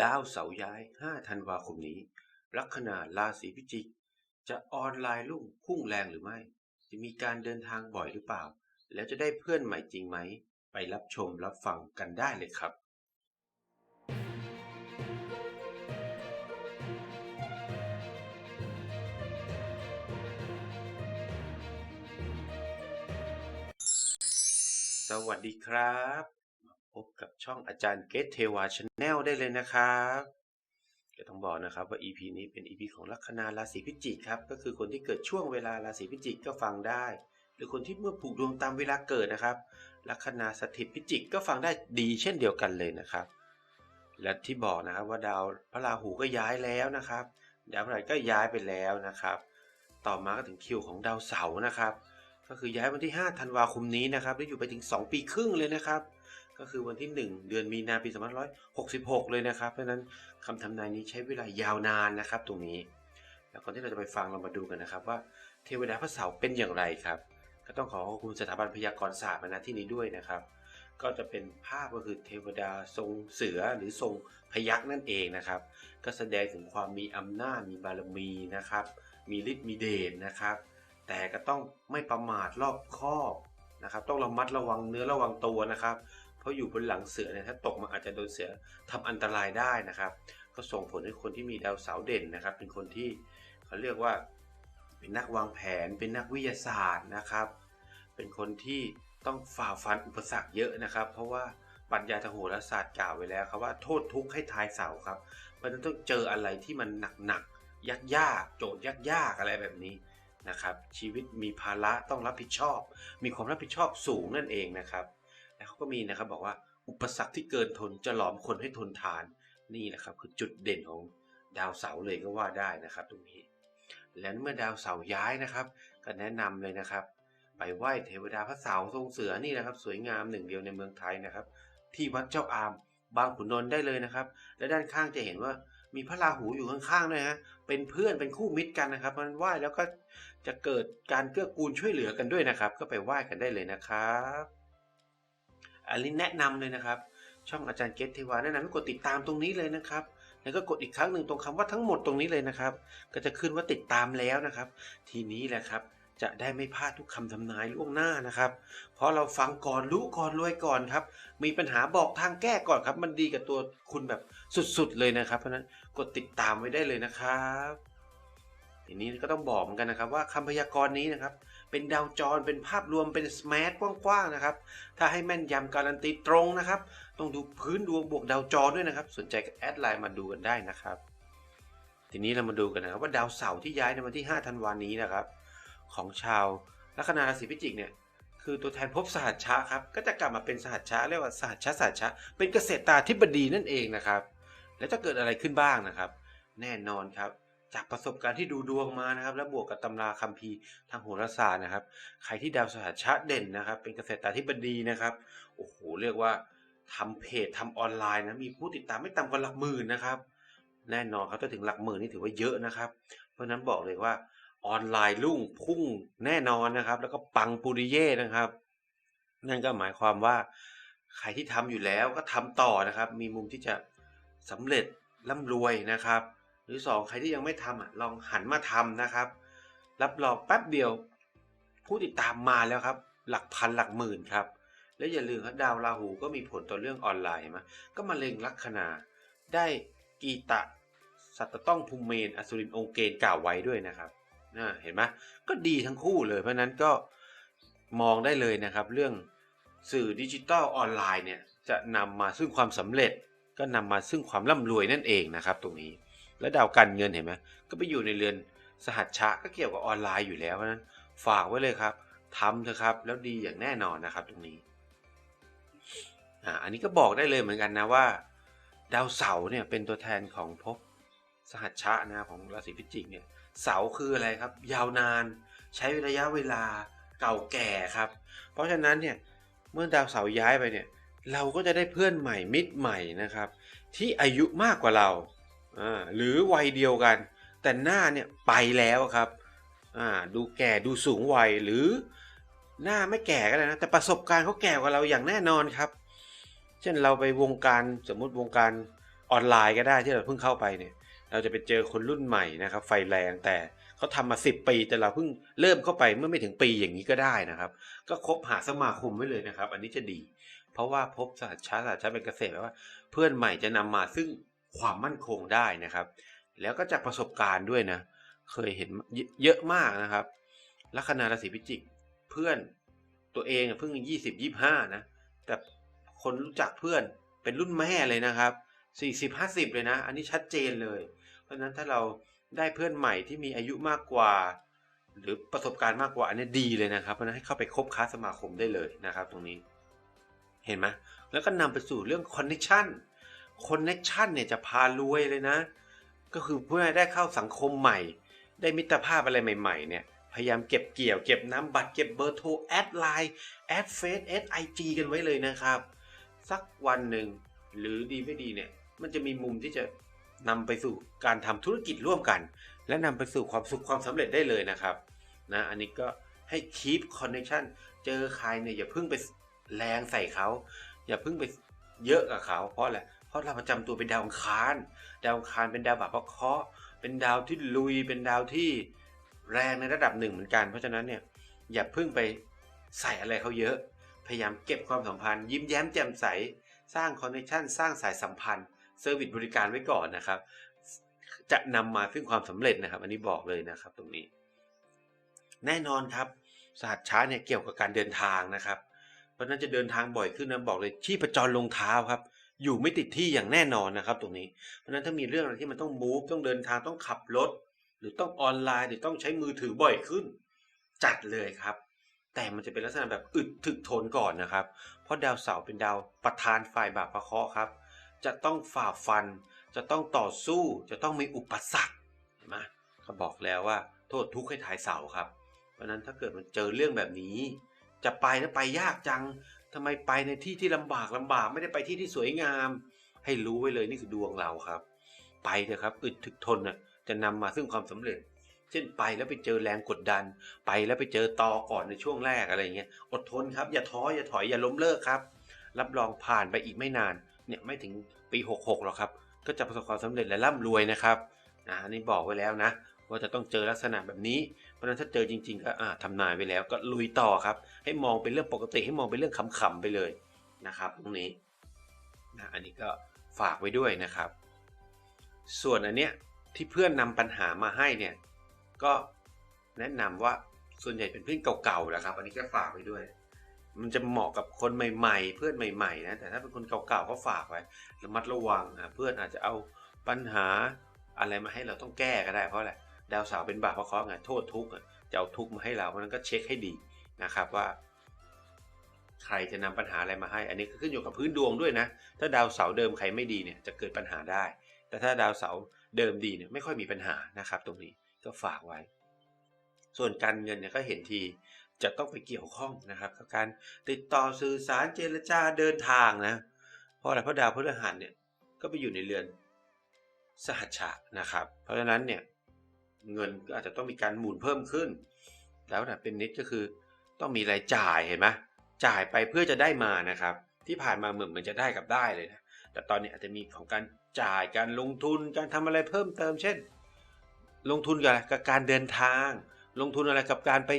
ดาวเสาย้าย 5 ธันวาคมนี้ ลัคนาราศีพิจิก จะออนไลน์รุ่งพุ่งแรงหรือไม่ จะมีการเดินทางบ่อยหรือเปล่า แล้วจะได้เพื่อนใหม่จริงไหม ไปรับชมรับฟังกันได้เลยครับสวัสดีครับ บกับช่องอาจารย์เกตเทวาชาแนลได้เลยนะครับก็ต้องบอกนะครับว่า EP นี้เป็น EP ของลัคนาราศีพิจิกครับ ก็คือคนที่เกิดช่วงเวลาราศีพิจิกก็ฟังได้ หรือคนที่เมื่อผูกดวงตามเวลาเกิดนะครับ ลัคนาสถิตพิจิกก็ฟังได้ดีเช่นเดียวกันเลยนะครับ และที่บอกนะครับว่าดาวพระราหูก็ย้ายแล้วนะครับ ดาวพฤหัสก็ย้ายไปแล้วนะครับ ต่อมาก็ถึงคิวของดาวเสาร์นะครับ ก็คือย้ายวันที่ 5 ธันวาคมนี้นะครับ แล้วอยู่ไปถึง 2 ปีครึ่งเลยนะครับ ก็คือวันที่ 1 เดือนมีนาปี2566 เลยนะครับ เพราะนั้นคำทำนายนี้ใช้เวลายาวนานนะครับ ตรงนี้ แล้วก่อนที่เราจะไปฟังเรามาดูกันนะครับ ว่าเทวดาพระเสาร์เป็นอย่างไรครับ ก็ต้องขอขอบคุณสถาบันพยากรศาสตร์มาณที่นี้ด้วยนะครับ ก็จะเป็นภาพก็คือเทวดาทรงเสือหรือทรงพยักนั่นเองนะครับ ก็แสดงถึงความมีอำนาจมีบารมีนะครับ มีฤทธิ์มีเดชนะครับ แต่ก็ต้องไม่ประมาทรอบคอบนะครับต้องระมัดระวังเนื้อระวังตัวนะครับ เพราอยู่บนหลังเสือเนี่ยถ้าตกมาอาจจะโดนเสือทำอันตรายได้นะครับ ก็ส่งผลให้คนที่มีดาวเสาร์เด่นนะครับ เป็นคนที่เขาเรียกว่าเป็นนักวางแผน เป็นนักวิทยาศาสตร์นะครับ เป็นคนที่ต้องฝ่าฟันอุปสรรคเยอะนะครับ เพราะว่าปรัชญาทางโหราศาสตร์กล่าวไว้แล้วครับว่าโทษทุกข์ให้ทายเสาครับเพราะฉะนั้นต้องเจออะไรที่มันหนักๆยากๆโจทย์ยากๆอะไรแบบนี้นะครับ ชีวิตมีภาระต้องรับผิดชอบ มีความรับผิดชอบสูงนั่นเองนะครับ แล้วเขาก็มีนะครับบอกว่าอุปสรรคที่เกินทนจะหลอมคนให้ทนทานนี่แหละครับคือจุดเด่นของดาวเสาร์เลยก็ว่าได้นะครับ ตรงนี้ และเมื่อดาวเสาย้ายนะครับ ก็แนะนำเลยนะครับ ไปไหว้เทวดาพระเสาร์ทรงเสือนี่นะครับ สวยงามหนึ่งเดียวในเมืองไทยนะครับ ที่วัดเจ้าอามบางขุนนนท์ได้เลยนะครับ และด้านข้างจะเห็นว่ามีพระราหูอยู่ข้างๆด้วยฮะเป็นเพื่อนเป็นคู่มิตรกันนะครับ มันไหว้แล้วก็จะเกิดการเกื้อกูลช่วยเหลือกันด้วยนะครับ ก็ไปไหว้กันได้เลยนะครับ อันนี้แนะนำเลยนะครับ ช่องอาจารย์เกตเทวาแนะนำให้กดติดตามตรงนี้เลยนะครับแล้วก็กดอีกครั้งหนึ่งตรงคำว่าทั้งหมดตรงนี้เลยนะครับ ก็จะขึ้นว่าติดตามแล้วนะครับ ทีนี้แหละครับจะได้ไม่พลาดทุกคำทำนายล่วงหน้านะครับ เพราะเราฟังก่อนรู้ก่อนรวยก่อนครับ มีปัญหาบอกทางแก้ก่อนครับ มันดีกับตัวคุณแบบสุดๆเลยนะครับ เพราะฉะนั้นกดติดตามไว้ได้เลยนะครับ ทีนี้ก็ต้องบอกเหมือนกันนะครับ ว่าคำพยากรณ์นี้นะครับ เป็นดาวจร เป็นภาพรวมเป็นสมาร์ทกว้างๆนะครับ ถ้าให้แม่นยำการันตีตรงนะครับ ต้องดูพื้นดวงบวกดาวจรด้วยนะครับ สนใจก็แอดไลน์มาดูกันได้นะครับ ทีนี้เรามาดูกันนะครับว่าดาวเสาร์ที่ย้ายในวันที่ 5 ธันวานี้นะครับ ของชาวลัคนาราศีพิจิกเนี่ยคือตัวแทนภพสหัชชะครับ ก็จะกลับมาเป็นสหัชชะเรียกว่าสหัชชะสหัชชะเป็นเกษตรตาธิบดีนั่นเองนะครับ แล้วจะเกิดอะไรขึ้นบ้างนะครับ แน่นอนครับ จากประสบการณ์ที่ดูดวงมานะครับ และบวกกับตำราคัมภีร์ทางโหราศาสตร์นะครับ ใครที่ดาวสหัชชะเด่นนะครับ เป็นเกษตราธิบดีนะครับโอ้โหเรียกว่าทำเพจทำออนไลน์นะมีผู้ติดตามไม่ต่ำกว่าหลักหมื่นนะครับแน่นอนครับถ้าถึงหลักหมื่นนี่ถือว่าเยอะนะครับ เพราะฉะนั้นบอกเลยว่าออนไลน์รุ่งพุ่งแน่นอนนะครับ แล้วก็ปังปุริเย่นะครับ นั่นก็หมายความว่าใครที่ทำอยู่แล้วก็ทำต่อนะครับ มีมุมที่จะสำเร็จร่ำรวยนะครับ หรือสองใครที่ยังไม่ทำอะลองหันมาทำนะครับ รับรองแป๊บเดียว ผู้ติดตามมาแล้วครับ หลักพันหลักหมื่นครับ และอย่าลืมครับดาวราหูก็มีผลต่อเรื่องออนไลน์เห็นไหมก็มาเล็งลัคนา ได้กีตะสัตตต้องภูมิเมนอสุรินองเกณฑ์กล่าวไว้ด้วยนะครับน่าเห็นไหมก็ดีทั้งคู่เลย เพราะนั้นก็มองได้เลยนะครับ เรื่องสื่อดิจิทัลออนไลน์เนี่ยจะนำมาซึ่งความสำเร็จ ก็นำมาซึ่งความร่ำรวยนั่นเองนะครับตรงนี้ และดาวการเงินเห็นไหมก็ไปอยู่ในเรือนสหัชชะก็เกี่ยวกับออนไลน์อยู่แล้วเพราะนั้นฝากไว้เลยครับทำเถอะครับ แล้วดีอย่างแน่นอนนะครับตรงนี้อ่าอันนี้ก็บอกได้เลยเหมือนกันนะว่า ดาวเสาร์เนี่ยเป็นตัวแทนของภพสหัชชะนะของราศีพิจิกเนี่ยเสาคืออะไรครับ ยาวนานใช้ระยะเวลาเก่าแก่ครับ เพราะฉะนั้นเนี่ยเมื่อดาวเสาย้ายไปเนี่ยเราก็จะได้เพื่อนใหม่มิตรใหม่นะครับ ที่อายุมากกว่าเรา หรือวัยเดียวกัน แต่หน้าเนี่ยไปแล้วครับดูแก่ดูสูงวัยหรือหน้าไม่แก่ก็ได้นะแต่ประสบการณ์เขาแก่กว่าเราอย่างแน่นอนครับ เช่นเราไปวงการสมมุติวงการออนไลน์ก็ได้ที่เราเพิ่งเข้าไปเนี่ย เราจะไปเจอคนรุ่นใหม่นะครับ ไฟแรงแต่เขาทำมาสิบปี แต่เราเพิ่งเริ่มเข้าไปเมื่อไม่ถึงปีอย่างนี้ก็ได้นะครับ ก็คบหาสมาคมไว้เลยนะครับ อันนี้จะดี เพราะว่าพบสหัสช้าสหัสช้าเป็นเกษตรแปลว่า เพื่อนใหม่จะนำมาซึ่ง ความมั่นคงได้นะครับ แล้วก็จากประสบการณ์ด้วยนะ เคยเห็นเยอะมากนะครับ ลัคนาราศีพิจิก เพื่อนตัวเองเพิ่งยี่สิบยี่ห้านะ แต่คนรู้จักเพื่อนเป็นรุ่นแม่เลยนะครับสี่สิบห้าสิบเลยนะ อันนี้ชัดเจนเลย เพราะฉะนั้นถ้าเราได้เพื่อนใหม่ที่มีอายุมากกว่า หรือประสบการณ์มากกว่าอันนี้ดีเลยนะครับ เพราะฉะนั้นให้เข้าไปคบค้าสมาคมได้เลยนะครับ ตรงนี้ เห็นไหมแล้วก็นำไปสู่เรื่องคอนเน c t ชัน คอนเน c t ชันเนี่ยจะพารวยเลยนะ ก็คือเพื่อให้ได้เข้าสังคมใหม่ ได้มิตรภาพอะไรใหม่ๆเนี่ยพยายามเก็บเกี่ยวเก็บน้ำบัตรเก็บเบอร์โทรแอดไลน์แอดเฟซแอดไอจีกันไว้เลยนะครับ สักวันหนึ่งหรือดีไม่ดีเนี่ยมันจะมีมุมที่จะนำไปสู่การทำธุรกิจร่วมกัน และนำไปสู่ความสุขความสำเร็จได้เลยนะครับนะอันนี้ก็ให้ keep connection เจอใครเนี่ยอย่าเพิ่งไปแรงใส่เขา อย่าเพิ่งไปเยอะกับเขา เพราะอะไร เพราะเราประจำตัวเป็นดาวอังคาร ดาวอังคารเป็นดาวบาปเคราะห์เป็นดาวที่ลุย เป็นดาวที่แรงในระดับหนึ่งเหมือนกัน เพราะฉะนั้นเนี่ยอย่าเพิ่งไปใส่อะไรเขาเยอะ พยายามเก็บความสัมพันธ์ ยิ้มแย้มแจ่มใส สร้างคอนเนคชันสร้างสายสัมพันธ์ เซอร์วิสบริการไว้ก่อนนะครับ จะนำมาซึ่งความสำเร็จนะครับ อันนี้บอกเลยนะครับตรงนี้ แน่นอนครับศาสตร์ช้าเนี่ยเกี่ยวกับการเดินทางนะครับ เพราะฉะนั้นจะเดินทางบ่อยขึ้นนะบอกเลยที่ประจรลงเท้าครับ อยู่ไม่ติดที่อย่างแน่นอนนะครับ ตรงนี้ เพราะฉะนั้นถ้ามีเรื่องอะไรที่มันต้องมูฟต้องเดินทางต้องขับรถ หรือต้องออนไลน์หรือต้องใช้มือถือบ่อยขึ้น จัดเลยครับ แต่มันจะเป็นลักษณะแบบอึดถึกทนก่อนนะครับ เพราะดาวเสาร์เป็นดาวประธานฝ่ายบาปประเคาะครับ จะต้องฝ่าฟัน จะต้องต่อสู้ จะต้องมีอุปสรรคเห็นไหมเขาบอกแล้วว่า โทษทุกข์ให้ทายเสาครับ เพราะฉะนั้นถ้าเกิดมันเจอเรื่องแบบนี้ จะไปนะไปยากจัง ทำไมไปในที่ที่ลำบากลำบากไม่ได้ไปที่ที่สวยงาม ให้รู้ไว้เลยนี่คือดวงเราครับ ไปเถอะครับอึดถึกทนนะจะนำมาซึ่งความสำเร็จ เช่นไปแล้วไปเจอแรงกดดัน ไปแล้วไปเจอตอก่อนในช่วงแรกอะไรเงี้ยอดทนครับ อย่าท้ออย่าถอยอย่าล้มเลิกครับ รับรองผ่านไปอีกไม่นานเนี่ยไม่ถึงปี 66หรอกครับ ก็จะประสบความสำเร็จและร่ำรวยนะครับอ่านนี้บอกไว้แล้วนะ ว่าจะต้องเจอลักษณะแบบนี้ เพราะฉะนั้นถ้าเจอจริง ๆ ก็อ่าทำนายไปแล้วก็ลุยต่อครับ ให้มองเป็นเรื่องปกติให้มองเป็นเรื่องขำๆไปเลยนะครับตรงนี้นะอันนี้ก็ฝากไว้ด้วยนะครับ ส่วนอันเนี้ยที่เพื่อนนำปัญหามาให้เนี่ยก็แนะนำว่าส่วนใหญ่เป็นเพื่อนเก่าๆแหละครับ อันนี้ก็ฝากไว้ด้วย มันจะเหมาะกับคนใหม่ ๆ เพื่อนใหม่ๆนะแต่ถ้าเป็นคนเก่าๆก็ฝากไว้ระมัดระวังนะเพื่อนอาจจะเอาปัญหาอะไรมาให้เราต้องแก้ก็ได้เพราะอะไร ดาวเสาร์เป็นบาปเพราะเคราะห์ไงโทษทุกข์จะเอาทุกข์มาให้เราเพราะนั้นก็เช็คให้ดีนะครับว่า ใครจะนำปัญหาอะไรมาให้ อันนี้ก็ขึ้นอยู่กับพื้นดวงด้วยนะ ถ้าดาวเสาร์เดิมใครไม่ดีเนี่ยจะเกิดปัญหาได้ แต่ถ้าดาวเสาร์เดิมดีเนี่ยไม่ค่อยมีปัญหานะครับ ตรงนี้ก็ฝากไว้ ส่วนการเงินเนี่ยก็เห็นทีจะต้องไปเกี่ยวข้องนะครับกับการติดต่อสื่อสารเจรจาเดินทางนะเพราะอะไรเพราะดาวพฤหัสเนี่ยก็ไปอยู่ในเรือนสหัชชะนะครับ เพราะฉะนั้นเนี่ย เงินก็อาจจะต้องมีการหมุนเพิ่มขึ้น แล้วนะเป็นนิดก็คือต้องมีรายจ่ายเห็นไหมจ่ายไปเพื่อจะได้มานะครับ ที่ผ่านมาเหมือนเหมือนจะได้กับได้เลยนะแต่ตอนนี้อาจจะมีของการจ่ายการลงทุนการทำอะไรเพิ่มเติม เช่น ลงทุนกับอะไรกับการเดินทาง ลงทุนอะไรกับการไป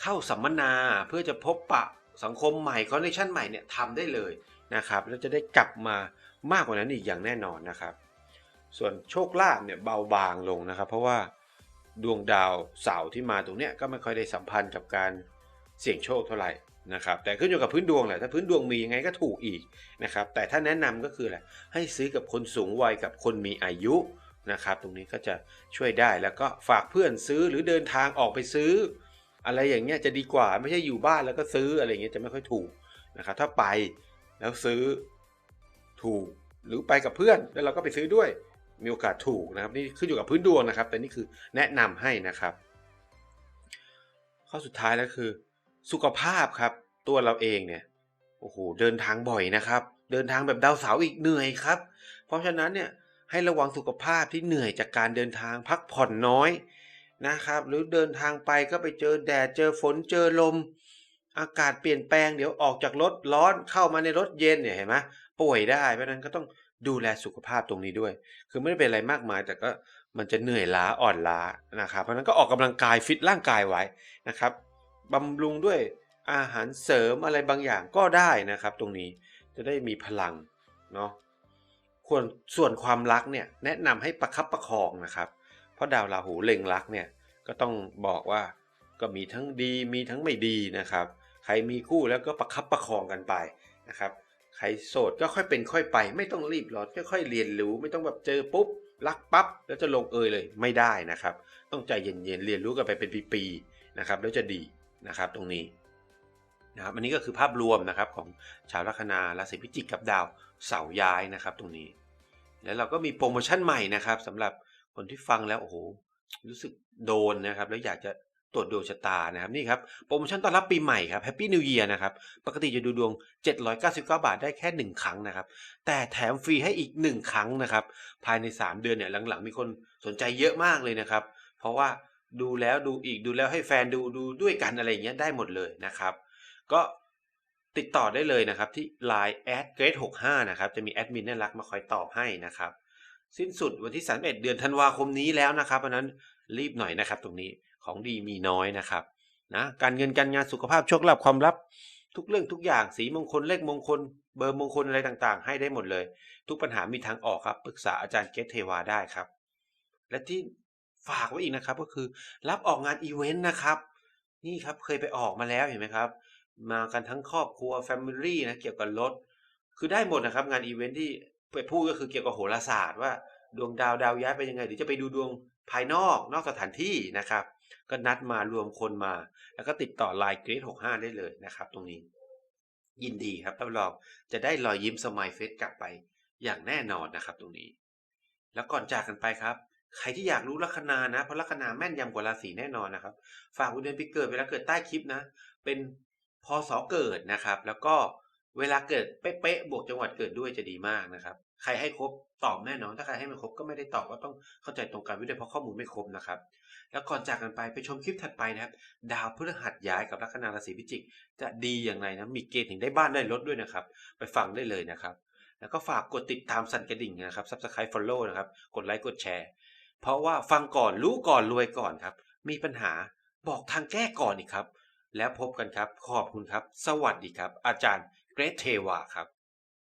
เข้าสัมมนาเพื่อจะพบปะสังคมใหม่คอนเนคชั่นใหม่เนี่ยทำได้เลยนะครับแล้วจะได้กลับมามากกว่านั้นอีกอย่างแน่นอนนะครับ ส่วนโชคลาภเนี่ยเบาบางลงนะครับ เพราะว่าดวงดาวเสาร์ที่มาตรงเนี้ยก็ไม่ค่อยได้สัมพันธ์กับการเสี่ยงโชคเท่าไหร่นะครับแต่ขึ้นอยู่กับพื้นดวงแหละถ้าพื้นดวงมียังไงก็ถูกอีกนะครับแต่ถ้าแนะนำก็คืออะไรให้ซื้อกับคนสูงวัยกับคนมีอายุนะครับตรงนี้ก็จะช่วยได้แล้วก็ฝากเพื่อนซื้อหรือเดินทางออกไปซื้อ อะไรอย่างเงี้ยจะดีกว่าไม่ใช่อยู่บ้านแล้วก็ซื้ออะไรเงี้ยจะไม่ค่อยถูกนะครับถ้าไปแล้วซื้อถูกหรือไปกับเพื่อนแล้วเราก็ไปซื้อด้วย มีโอกาสถูกนะครับนี่ขึ้นอยู่กับพื้นดวงนะครับ แต่นี่คือแนะนำให้นะครับ ข้อสุดท้ายแล้วคือ สุขภาพครับ ตัวเราเองเนี่ยโอ้โหเดินทางบ่อยนะครับ เดินทางแบบดาวเสาอีกเหนื่อยครับ เพราะฉะนั้นเนี่ยให้ระวังสุขภาพที่เหนื่อยจากการเดินทางพักผ่อนน้อยนะครับ หรือเดินทางไปก็ไปเจอแดดเจอฝนเจอลม อากาศเปลี่ยนแปลงเดี๋ยวออกจากรถร้อนเข้ามาในรถเย็นเนี่ยเห็นไหมป่วยได้เพราะฉะนั้นก็ต้อง ดูแลสุขภาพตรงนี้ด้วย คือไม่ได้เป็นอะไรมากมาย แต่ก็มันจะเหนื่อยล้าอ่อนล้านะครับ เพราะนั้นก็ออกกำลังกายฟิตร่างกายไว้นะครับบำรุงด้วยอาหารเสริมอะไรบางอย่างก็ได้นะครับ ตรงนี้จะได้มีพลังเนาะควรส่วนความรักเนี่ยแนะนำให้ประคับประคองนะครับ เพราะดาวราหูเล็งรักเนี่ยก็ต้องบอกว่าก็มีทั้งดีมีทั้งไม่ดีนะครับ ใครมีคู่แล้วก็ประคับประคองกันไปนะครับ ใครโสดก็ค่อยเป็นค่อยไป ไม่ต้องรีบร้อนค่อยๆเรียนรู้ ไม่ต้องแบบเจอปุ๊บรักปั๊บแล้วจะลงเอยเลยไม่ได้นะครับ ต้องใจเย็นๆเรียนรู้กันไปเป็นปีๆนะครับแล้วจะดีนะครับตรงนี้นะครับอันนี้ก็คือภาพรวมนะครับของชาวลัคนาราศีพิจิกกับดาวเสาย้ายนะครับตรงนี้ แล้วเราก็มีโปรโมชั่นใหม่นะครับสำหรับคนที่ฟังแล้วโอ้โหรู้สึกโดนนะครับ แล้วอยากจะ ตรวจดวงชะตานะครับนี่ครับโปรโมชั่นต้อนรับปีใหม่ครับแฮปปี้นิว e ย r นะครับปกติจะดูดวง 799 บาทได้แค่ 1 ครั้งนะครับ แต่แถมฟรีให้อีก 1 ครั้งนะครับ ภายใน 3 เดือนเนี่ยหลังๆ มีคนสนใจเยอะมากเลยนะครับ เพราะว่าดูแล้วดูอีกดูแล้วให้แฟนดูดูด้วยกันอะไรอย่างเงี้ยได้หมดเลยนะครับ ก็ติดต่อได้เลยนะครับที่ Line แอดเกรด65นะครับจะมีแอดมินน่ารักมาคอยตอบให้นะครับสิ้นสุดวันที่31เดือนธันวาคมนี้แล้วนะครับเพราะนั้นรีบหน่อยนะครับตรงนี้ ของดีมีน้อยนะครับนะการเงินการงานสุขภาพโชคลาภความลับ ทุกเรื่องทุกอย่างสีมงคลเลขมงคล เบอร์มงคลอะไรต่างๆ ให้ได้หมดเลย ทุกปัญหามีทางออกครับปรึกษาอาจารย์เกตเทวาได้ครับ และที่ฝากไว้อีกนะครับก็คือรับออกงานอีเวนต์นะครับนี่ครับเคยไปออกมาแล้วเห็นไหมครับ มากันทั้งครอบครัวแฟมิลี่นะเกี่ยวกับรถ คือได้หมดนะครับ งานอีเวนต์ที่ไปพูดก็คือเกี่ยวกับโหราศาสตร์ว่าดวงดาวดาวย้ายไปยังไง หรือจะไปดูดวงภายนอกนอกสถานที่นะครับ ก็นัดมารวมคนมา แล้วก็ติดต่อไลน์เกรด65ได้เลยนะครับ ตรงนี้ ยินดีครับรับรองจะได้รอยยิ้มสมายเฟสกลับไป อย่างแน่นอนนะครับ ตรงนี้ แล้วก่อนจากกันไปครับใครที่อยากรู้ลัคนานะ เพราะลัคนาแม่นยำกว่าราศีแน่นอนนะครับ ฝากวันเดือนปีเกิดเวลาเกิดใต้คลิปนะ เป็นพศเกิดนะครับ แล้วก็เวลาเกิดเป๊ะๆบวกจังหวัดเกิดด้วยจะดีมากนะครับ ใครให้ครบตอบแน่นอน ถ้าใครให้ไม่ครบก็ไม่ได้ตอบก็ต้องเข้าใจตรงกันว้ด้วยเพราะข้อมูลไม่ครบนะครับ แล้วก่อนจากกันไปไปชมคลิปถัดไปนะครับ ดาวพฤหัสย้ายกับลัคนาราศีพิจิก จะดีอย่างไรนะ มีเกณฑ์ถึงได้บ้านได้รถด้วยนะครับ ไปฟังได้เลยนะครับ แล้วก็ฝากกดติดตามสั่นกระดิ่งนะครับ Subscribe Follow นะครับ กดไลค์กดแชร์ เพราะว่าฟังก่อนรู้ก่อนรวยก่อนครับ มีปัญหาบอกทางแก้ก่อนอีกครับ แล้วพบกันครับ ขอบคุณครับ สวัสดีครับ อาจารย์เกรทเทวาครับ